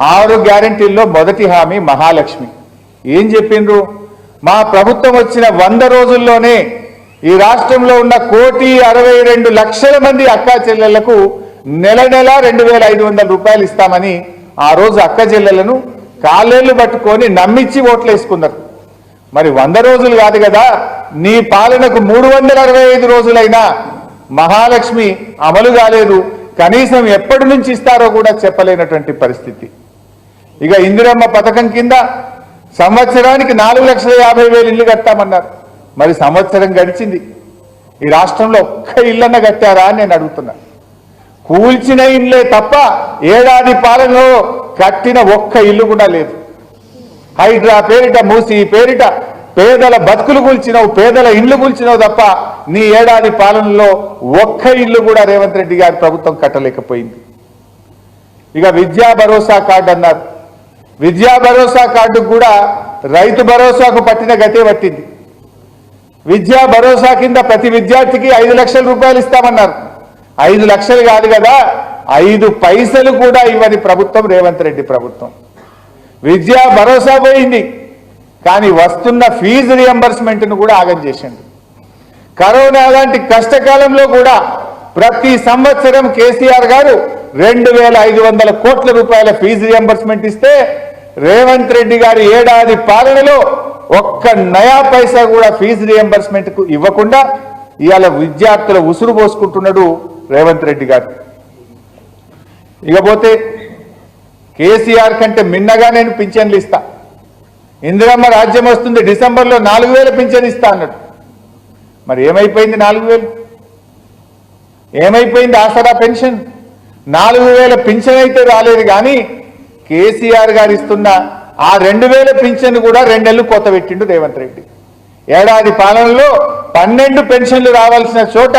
ఆరు గ్యారంటీల్లో మొదటి హామీ మహాలక్ష్మి. ఏం చెప్పిండ్రు? మా ప్రభుత్వం వచ్చిన వంద రోజుల్లోనే ఈ రాష్ట్రంలో ఉన్న కోటి అరవై రెండు లక్షల మంది అక్కా చెల్లెళ్ళకు నెల నెల రెండు వేల ఐదు వందల రూపాయలు ఇస్తామని ఆ రోజు అక్క చెల్లెలను కాళ్ళేళ్ళు పట్టుకొని నమ్మించి ఓట్లు వేసుకున్నారు. మరి వంద రోజులు కాదు కదా నీ పాలనకు మూడు వందల అరవై ఐదు రోజులైనా మహాలక్ష్మి అమలు కాలేదు కనీసం ఎప్పటి నుంచి ఇస్తారో కూడా చెప్పలేనటువంటి పరిస్థితి. ఇక ఇందిరమ్మ పథకం కింద సంవత్సరానికి నాలుగు లక్షల యాభై వేలు ఇల్లు కట్టామన్నారు. మరి సంవత్సరం గడిచింది. ఈ రాష్ట్రంలో ఒక్క ఇల్లన్న కట్టారా అని నేను అడుగుతున్నా. కూల్చిన ఇల్లే తప్ప ఏడాది పాలనలో కట్టిన ఒక్క ఇల్లు కూడా లేదు. హైడ్రా పేరిట మూసి పేరిట పేదల బతుకులు కూల్చినవు పేదల ఇల్లు కూల్చినవు తప్ప నీ ఏడాది పాలనలో ఒక్క ఇల్లు కూడా రేవంత్ రెడ్డి గారి ప్రభుత్వం కట్టలేకపోయింది. ఇక విద్యా భరోసా కార్డు అన్నారు. విద్యా భరోసా కార్డు కూడా రైతు భరోసాకు పట్టిన గతే పట్టింది. విద్యా భరోసా కింద ప్రతి విద్యార్థికి ఐదు లక్షల రూపాయలు ఇస్తామన్నారు. ఐదు లక్షలు కాదు కదా ఐదు పైసలు కూడా ఇవ్వని ప్రభుత్వం రేవంత్ రెడ్డి ప్రభుత్వం. విద్యా భరోసా పోయింది కానీ వస్తున్న ఫీజు రియంబర్స్మెంట్ను కూడా ఆగం చేసింది. కరోనా లాంటి కష్టకాలంలో కూడా ప్రతి సంవత్సరం కేసీఆర్ గారు రెండు వేల ఐదు వందల కోట్ల రూపాయల ఫీజు రియంబర్స్మెంట్ ఇస్తే రేవంత్ రెడ్డి గారి ఏడాది పాలనలో ఒక్క నయా పైసా కూడా ఫీజు రియంబర్స్మెంట్కు ఇవ్వకుండా ఇవాళ విద్యార్థుల ఉసురు పోసుకుంటున్నాడు రేవంత్ రెడ్డి గారు. ఇకపోతే కేసీఆర్ కంటే మిన్నగా నేను పింఛన్లు ఇస్తా. ఇందిరమ్మ రాజ్యం వస్తుంది డిసెంబర్లో నాలుగు వేల పింఛన్ ఇస్తా అన్నాడు. మరి ఏమైపోయింది నాలుగు వేలు? ఏమైపోయింది ఆసరా పెన్షన్? నాలుగు వేల పింఛన్ అయితే రాలేదు కానీ కేసీఆర్ గారు ఇస్తున్న ఆ రెండు వేల పింఛన్ కూడా రెండేళ్ళు కొత్త పెట్టిండు రేవంత్ రెడ్డి. ఏడాది పాలనలో పన్నెండు పెన్షన్లు రావాల్సిన చోట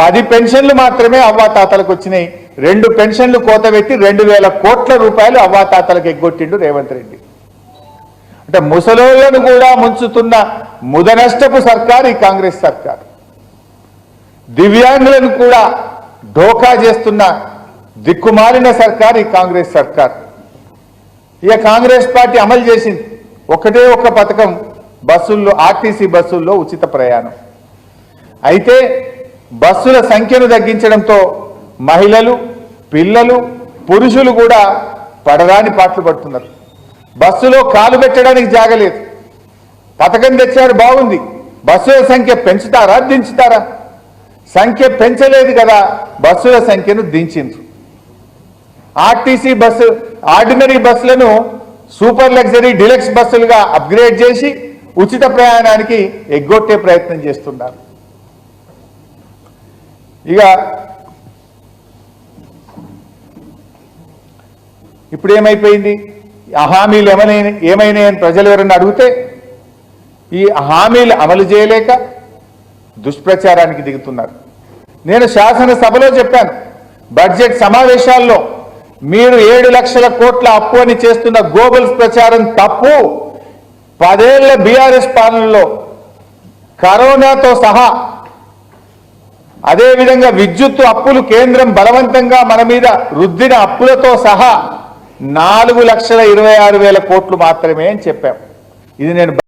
పది పెన్షన్లు మాత్రమే అవ్వాతాతలకు వచ్చినాయి. రెండు పెన్షన్లు కోతబెట్టి రెండు వేల కోట్ల రూపాయలు అవ్వాతాతలకు ఎగ్గొట్టిండు రేవంత్ రెడ్డి. అంటే ముసలోళ్ళను కూడా ముంచుతున్న ముదనష్టపు సర్కార్ ఈ కాంగ్రెస్ సర్కార్. దివ్యాంగులను కూడా ఢోకా చేస్తున్న దిక్కుమాలిన సర్కార్ ఈ కాంగ్రెస్ సర్కార్. ఇక కాంగ్రెస్ పార్టీ అమలు చేసింది. ఒకటే ఒక పథకం బస్సుల్లో ఆర్టీసీ బస్సుల్లో ఉచిత ప్రయాణం. అయితే బస్సుల సంఖ్యను తగ్గించడంతో మహిళలు పిల్లలు పురుషులు కూడా పడరాని పాటలు పడుతున్నారు. బస్సులో కాలు పెట్టడానికి జాగలేదు. పథకం తెచ్చారు బాగుంది. బస్సుల సంఖ్య పెంచుతారా దించుతారా? సంఖ్య పెంచలేదు కదా బస్సుల సంఖ్యను దించిండ్రు. ఆర్టీసీ బస్సు ఆర్డినరీ బస్సులను సూపర్ లగ్జరీ డిలక్స్ బస్సులుగా అప్గ్రేడ్ చేసి ఉచిత ప్రయాణానికి ఎగ్గొట్టే ప్రయత్నం చేస్తున్నారు. ఇక ఇప్పుడు ఏమైపోయింది? ఆ హామీలు ఏమైనా ఏమైనాయని ప్రజలు ఎవరన్నా అడిగితే ఈ హామీలు అమలు చేయలేక దుష్ప్రచారానికి దిగుతున్నారు. నేను శాసనసభలో చెప్పాను బడ్జెట్ సమావేశాల్లో మీరు ఏడు లక్షల కోట్ల అప్పు అని చేస్తున్న గోబల్స్ ప్రచారం తప్పు. పదేళ్ళ బీఆర్ఎస్ పాలనలో కరోనాతో సహా అదేవిధంగా విద్యుత్ అప్పులు కేంద్రం బలవంతంగా మన మీద రుద్దిన అప్పులతో సహా నాలుగు లక్షల ఇరవై ఆరు వేల కోట్లు మాత్రమే అని చెప్పాం. ఇది నేను